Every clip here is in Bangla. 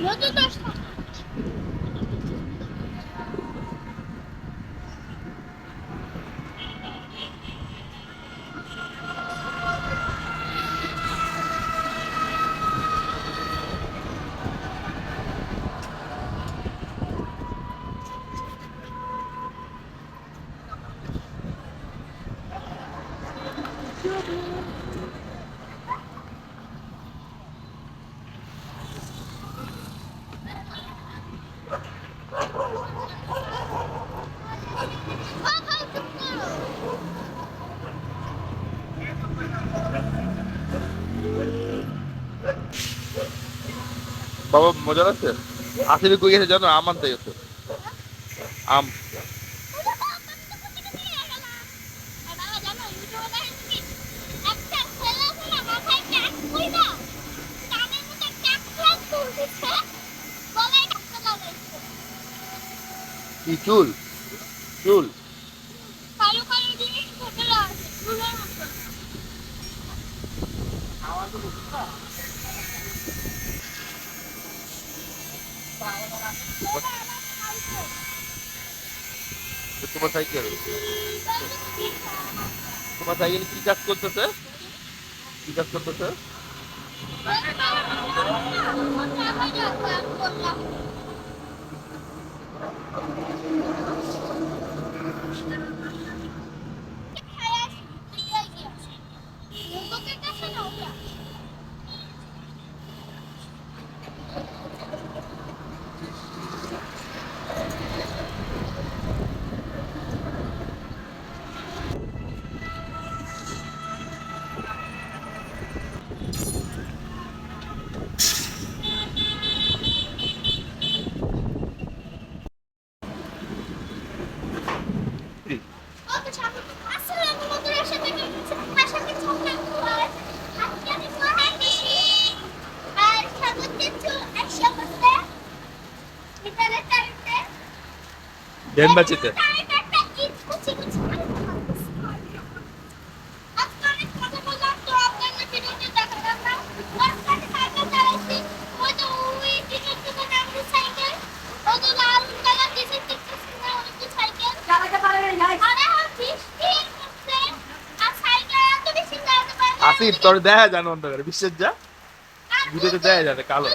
Вот это что? Thank you. বাবা মজা লাগছে? আসিফে কই গেছে জানো? আম আনতে গেছে। আম। কি চুল? চুল। তোমার সাইকেল? তোমার সাইকেল কি কাজ করতেছে? কি কাজ করতেছে? ডেমবাচিতে আসিফ তোর দেখা জানো অন্ধকারে বিশ্বাস যা? ভিডিওতে দেখা যাবে কালো।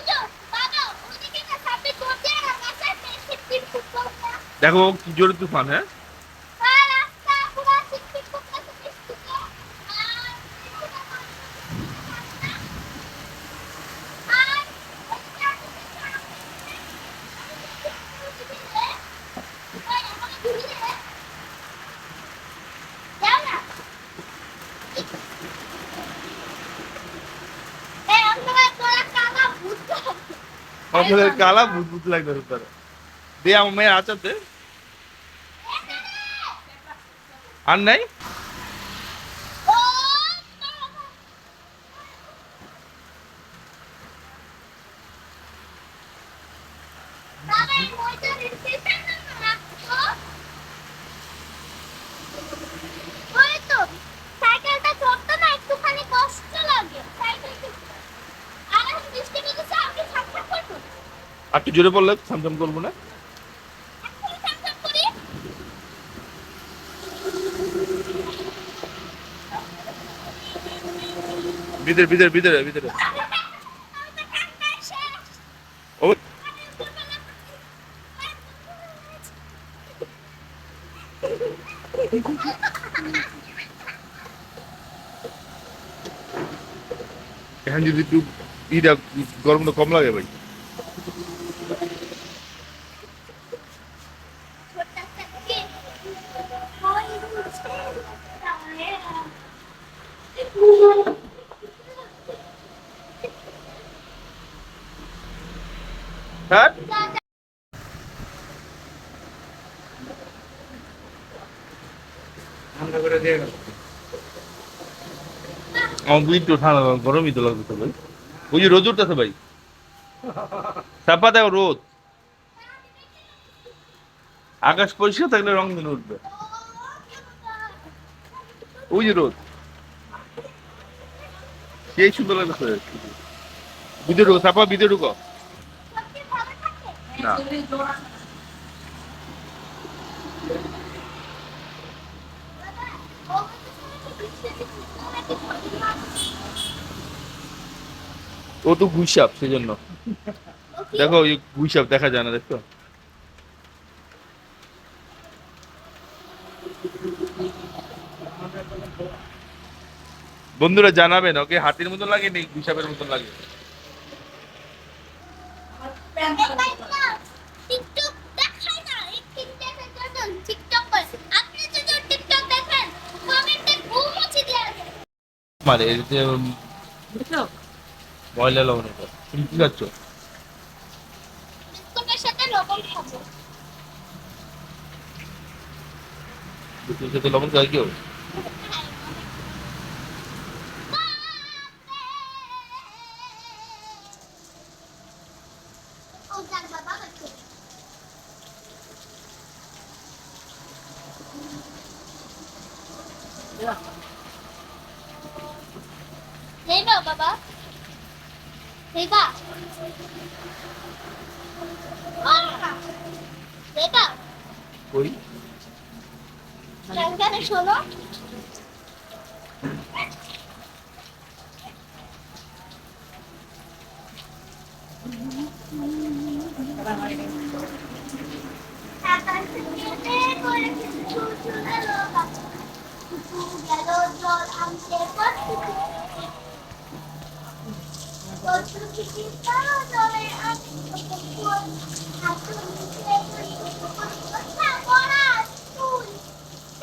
দেখো কি জোরে তুফান হ্যাঁ? আমাদের কালা ভূত ভূত লাগবে তারা। দে আমার মেয়ের আচার দে আর নাই ওই তো সাইকেলটা চড়তে না একটুখানি কষ্ট লাগে সাইকেল আর এখন বৃষ্টি নেমেছে আমি ছাপছাপ আর একটু জোরে পড়লে সামসাম করব না? ভিতরে ভিতরে ভিতরে ভিতরে। ও যদি একটু ইটা গরমটা কম লাগে ভাই। হ্যাঁ আমার ঠান্ডা গরমই তো লাগবে ভাই। ওই যে রোদ উঠতেছে ভাই। চাপা দেও রোদ। আকাশ পরিষ্কার থাকলে রং দিন উঠবে। ওই যে রোদ। সেই সুন্দর লাগতেছে। ভিতরে ঢুকো, চাপা ভিতরে ঢুকো। না। ও তো গুইসাপ সেজন্য? দেখো, ওই গুইসাপ দেখা যায় না দেখো বন্ধুরা জানাবেন, ওকে হাতির মতন লাগে নাকি গুইসাপের মতন লাগে? মারে এই যে ময়লা লবণ এটা তুমি কি খাচ্ছ সাথে লবণ খাই কেউ সাড়ে ষোলো Agora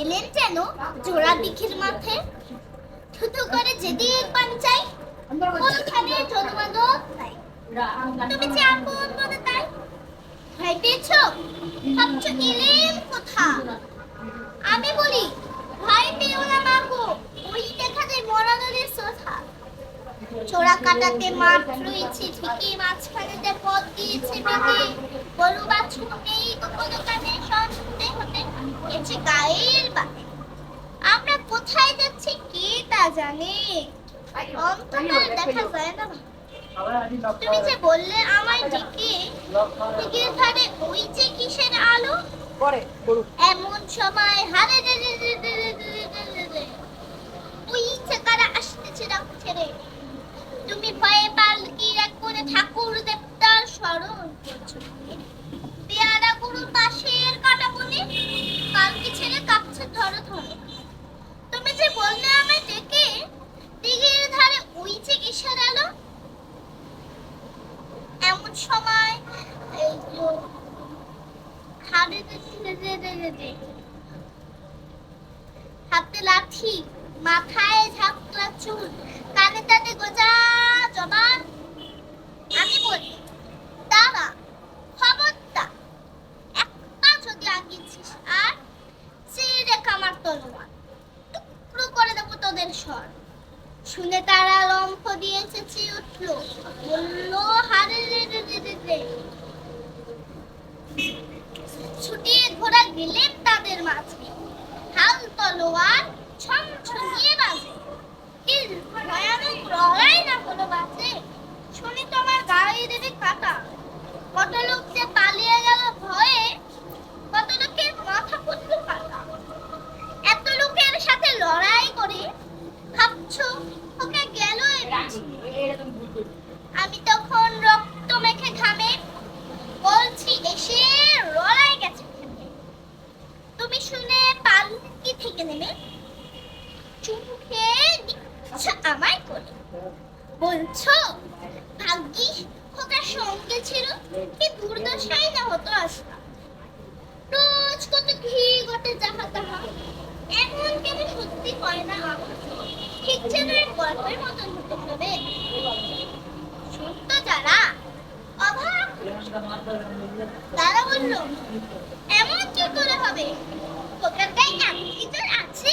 এলেন যেন জোড়া দিঘির মাঠে। থুতু করে যেদিক পান চাই ওখানে জন্মাদক তাই। তুমি যে আপন মনে তাই। ভয় পেয়েছ? ভাবছ এলেন কোথা আমি বলি, ভয় পেও না মাগো ওই দেখা যায় মরাদের সোথা চোরা কাটাতে মাঠ রয়েছে, ঠিকই মাঝখানেতে পথ দিয়েছে বেঁকে। গরু বাছুর নেই তো কোনো কানে সন্ধ্যে হতে গেছে গায়ের বাতে আমরা কোথায় যাচ্ছে কে তা জানে অন্ধকারে দেখা যায় না তুমি যে বললে আমায় ডেকে দিকের ধারে ওই যে কিসের আলো এমন সময় হারে রে রে রে রে রে রে রে রে রে। ওই ইচ্ছে কারা আসতেছে ডাক রে হাতে লাঠি, মাথায় ঝাপলা চুল, কানে তাতে গোজা জবান। আমি বলি, দাঁড়া, খবরদার একটা যদি আগিয়েছিস আর চিড়ে কামার তলোয়ার, টুকরো করে দেবো তোদের স্বর। শুনে তারা লম্ফ দিয়ে চেঁচে উঠল, বলল, হারে রে রে রে রে। ছুটিয়ে ঘোড়া গেলেন তাদের মাঝে। হাল তলোয়ার ছমছমিয়ে বাজে। কি ভয়ানক লড়াই না হলো বাজে। শুনি তোমার গায়ে দেবে কাটা। চুমুকে দিচ্ছ আমার ভাগ্যি খোকার সঙ্গে ছিল কি দুর্দশাই না হতো আসতা রোজ কত ঘি ঘটে যাহা তাহা, এমন কেন সত্যি হয় না ঠিক যেন এক গল্পের মতন হতে হবে। সত্য যারা অভাব তারা বলল, এমন কি করে হবে? খোকার গায়ে এমন কি তোর আছে?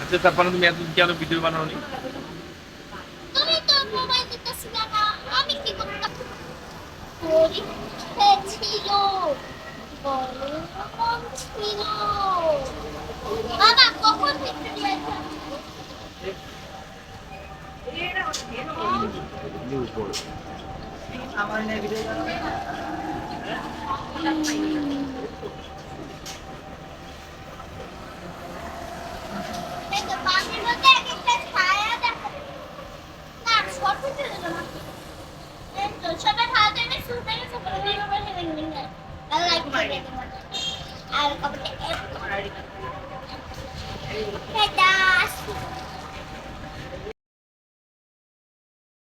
আচ্ছা তারপর তুমি এত কেন ভিডিও বানাওনি I like oh my.